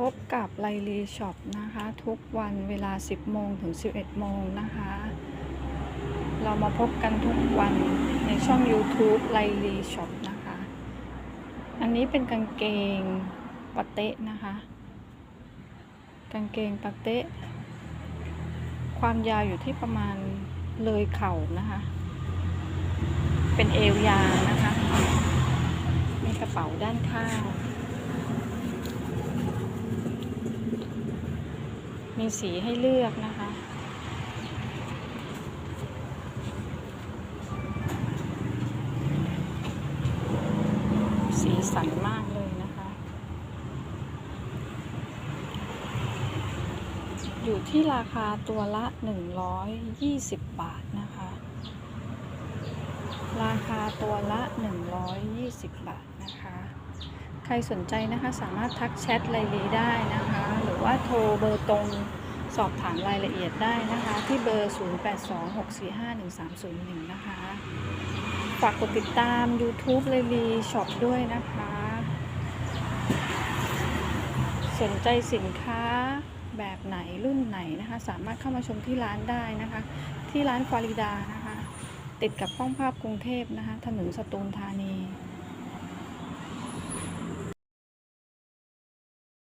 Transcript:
พบกับไลลีช็อปนะคะ ทุกวันเวลา 10 โมงถึง 11 โมงนะคะ เรามาพบกันทุกวันในช่อง YouTube ไลลีช็อปนะคะ อันนี้เป็นกางเกงปะเตะนะคะ กางเกงปะเตะ ความยาวอยู่ที่ประมาณเลยเข่านะคะ เป็นเอวยาวนะคะ มีกระเป๋าด้านข้าง มีสีให้เลือกนะคะ สีสันมากเลยนะคะ อยู่ที่ราคาตัวละ 120 บาทนะคะ ราคาตัวละ 120 บาทนะคะ ใครสนใจนะคะสามารถทักแชทไลลีได้นะคะ หรือว่าโทรเบอร์ตรงสอบถามรายละเอียดได้นะคะ ที่เบอร์ 0826451301 นะคะ ฝากกดติดตาม YouTube ไลลีช็อปด้วยนะคะ สนใจสินค้าแบบไหนรุ่นไหนนะคะ สามารถเข้ามาชมที่ร้านได้นะคะ ที่ร้านฟาริดานะคะ ติดกับป้องภาพกรุงเทพนะคะ ถนนสตูลธานี